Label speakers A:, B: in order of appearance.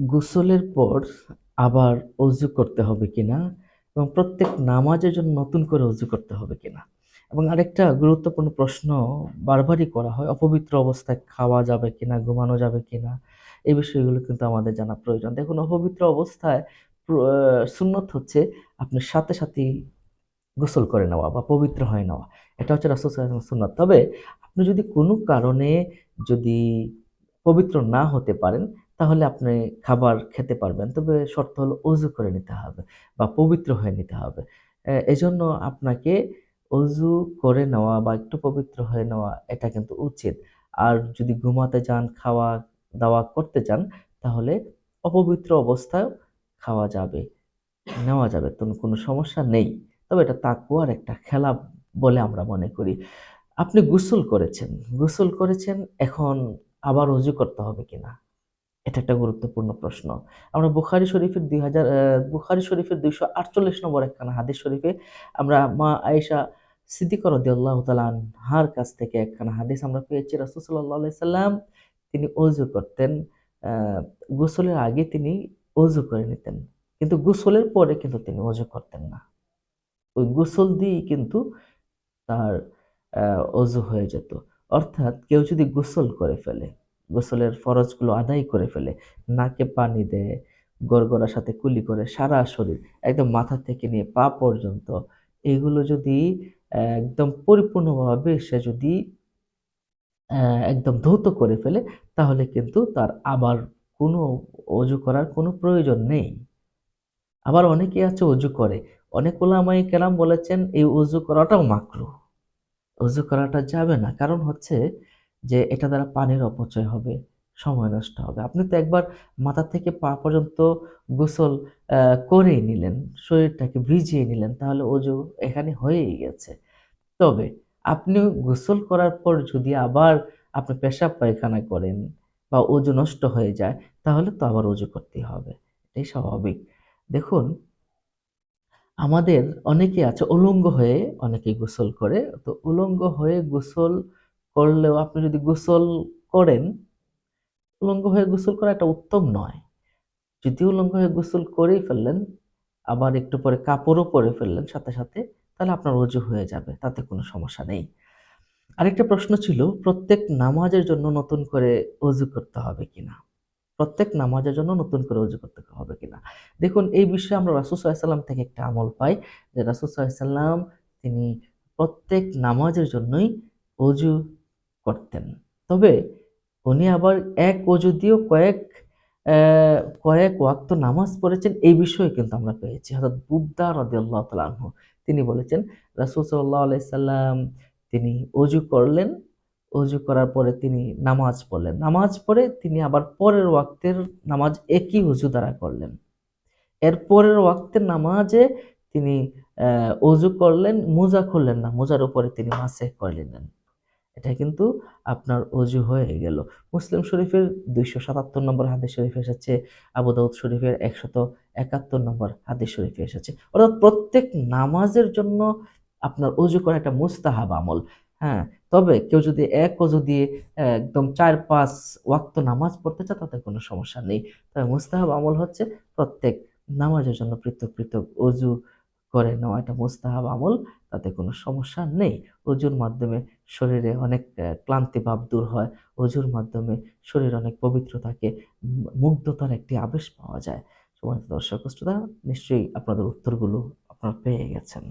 A: গোসলের পর আবার অজু করতে হবে কিনা এবং প্রত্যেক নামাজের জন্য নতুন করে অজু করতে হবে কিনা? এবং আরেকটা গুরুত্বপূর্ণ প্রশ্ন বারবারই করা হয়, অপবিত্র অবস্থায় খাওয়া যাবে কিনা, ঘুমানো যাবে কিনা? এই বিষয়গুলো কিন্তু আমাদের জানা প্রয়োজন। দেখুন, অপবিত্র অবস্থায় সুন্নত হচ্ছে আপনি সাথে সাথেই গোসল করে নেওয়া বা পবিত্র হয়ে নেওয়া। এটা হচ্ছে রাসুল সুন্নত। তবে আপনি যদি কোনো কারণে যদি পবিত্র না হতে পারেন তাহলে আপনি খাবার খেতে পারবেন। তবে শর্ত হলো অজু করে নিতে হবে বা পবিত্র হয়ে নিতে হবে। এজন্য আপনাকে অজু করে নেওয়া বা একটু পবিত্র হয়ে নেওয়া এটা কিন্তু উচিত। আর যদি ঘুমাতে যান, খাওয়া দাওয়া করতে চান তাহলে অপবিত্র অবস্থায় খাওয়া যাবে, নেওয়া যাবে, তো কোনো সমস্যা নেই। তবে এটা তাকুয়ার একটা খেলা বলে আমরা মনে করি। আপনি গোসল করেছেন গোসল করেছেন, এখন আবার অজু করতে হবে কিনা? এটা একটা গুরুত্বপূর্ণ প্রশ্ন। আমরা বুখারি শরীফের দুই হাজার বুখারি শরীফের দুইশো আটচল্লিশ নম্বর একখানা হাদিস শরীফে আমরা মা আয়েশা সিদ্দিকর রদিয়াল্লাহ হার কাছ থেকে একখানা হাদিস আমরা পেয়েছি। রাসুসাল্লাহ সাল্লাম তিনি অজু করতেন গোসলের আগে তিনি অজু করে নিতেন। কিন্তু গোসলের পরে কিন্তু তিনি অজু করতেন না। ওই গোসল দিয়েই কিন্তু তার অজু হয়ে যেত। অর্থাৎ কেউ যদি গোসল করে ফেলে গোসলের ফরজগুলো আদায় করে ফেলে, নাকে পানি দেয়, গড়গড়ার সাথে কুলি করে সারা শরীর একদম মাথা থেকে নিয়ে পা পর্যন্ত। এগুলো যদি একদম পরিপূর্ণভাবে সে যদি একদম ধৌত করে ফেলে, তাহলে কিন্তু তার আবার কোনো অজু করার কোনো প্রয়োজন নেই। আবার অনেকে আছে অজু করে। অনেক ওলামাই কেরাম বলেছেন, এই অজু করাটাও মাকরু। অজু করাটা যাবে না। কারণ হচ্ছে যে এটা দ্বারা পানির অপচয় হবে, সময় নষ্ট হবে। আপনি তো একবার মাথা থেকে পা পর্যন্ত গোসল করেই নিলেন, শরীরটাকে ভিজিয়ে নিলেন, তাহলে অজু এখানে হয়েই গেছে। তবে আপনি গোসল করার পর যদি আবার আপনি পেশাব পায়খানা করেন বা অজু নষ্ট হয়ে যায়, তাহলে তো আবার অজু করতে হবে। এটাই স্বাভাবিক। দেখুন, আমাদের অনেকে আছে, উলঙ্গ হয়ে অনেকে গোসল করে। তো উলঙ্গ হয়ে গোসল করলেও আপনি যদি গোসল করেন, উলঙ্গ হয়ে গোসল করা একটা উত্তম নয়। যদি উলঙ্গ হয়ে গোসল করেই ফেললেন, আবার একটু পরে কাপড়ও পরে ফেললেন সাথে সাথে, তাহলে আপনার অজু হয়ে যাবে, তাতে কোনো সমস্যা নেই। আরেকটা প্রশ্ন ছিল, প্রত্যেক নামাজের জন্য নতুন করে অজু করতে হবে কিনা? প্রত্যেক নামাজের জন্য নতুন করে অজু করতে হবে কিনা? দেখুন, এই বিষয়ে আমরা রাসুল সাল্লাম থেকে একটা আমল পাই যে রাসুল সাল্লাম তিনি প্রত্যেক নামাজের জন্যই অজু করতেন। তবে উনি আবার এক অজু দিয়েও কয়েক কয়েক ওয়াক্ত নামাজ পড়েছেন, এই বিষয়ে কিন্তু আমরা পেয়েছি। অর্থাৎ বুদ্ধা রদিয়াল্লাহ তালাহ তিনি বলেছেন, রাসুল সাল্লাহ আলাইসাল্লাম তিনি অজু করলেন অজু করার পরে তিনি নামাজ পড়লেন। নামাজ পড়ে তিনি আবার পরের ওয়াক্তের নামাজ একই উজু দ্বারা করলেন। এর পরের ওয়াক্তের নামাজে তিনি অজু করলেন, মোজা খুললেন না, মোজার উপরে তিনি মাসে করে নিলেন। এটা কিন্তু আপনার অজু হয়ে গেল। মুসলিম শরীফের দুইশো সাতাত্তর নম্বর হাদিস শরীফে এসেছে, আবু দাউদ শরীফের একশত একাত্তর নম্বর হাদিস শরীফে এসেছে। অর্থাৎ প্রত্যেক নামাজের জন্য আপনার অজু করা একটা মুস্তাহাব আমল। হ্যাঁ তবে কেউ যদি এক অজু দিয়ে একদম চার, পাঁচ ওয়াক্ত নামাজ পড়তে চায়, তাতে কোনো সমস্যা নেই। তবে মুস্তাহাব আমল হচ্ছে প্রত্যেক নামাজের জন্য পৃথক পৃথক অজু করে নেওয়া এটা মোস্তাহাব আমল, তাতে কোনো সমস্যা নেই। অজুর মাধ্যমে শরীরে অনেক ক্লান্তি ভাব দূর হয় অজুর মাধ্যমে শরীর অনেক পবিত্র থাকে মুগ্ধতার একটি আবেশ পাওয়া যায়। সময় দর্শক নিশ্চয়ই আপনাদের উত্তরগুলো আপনারা পেয়ে গেছেন।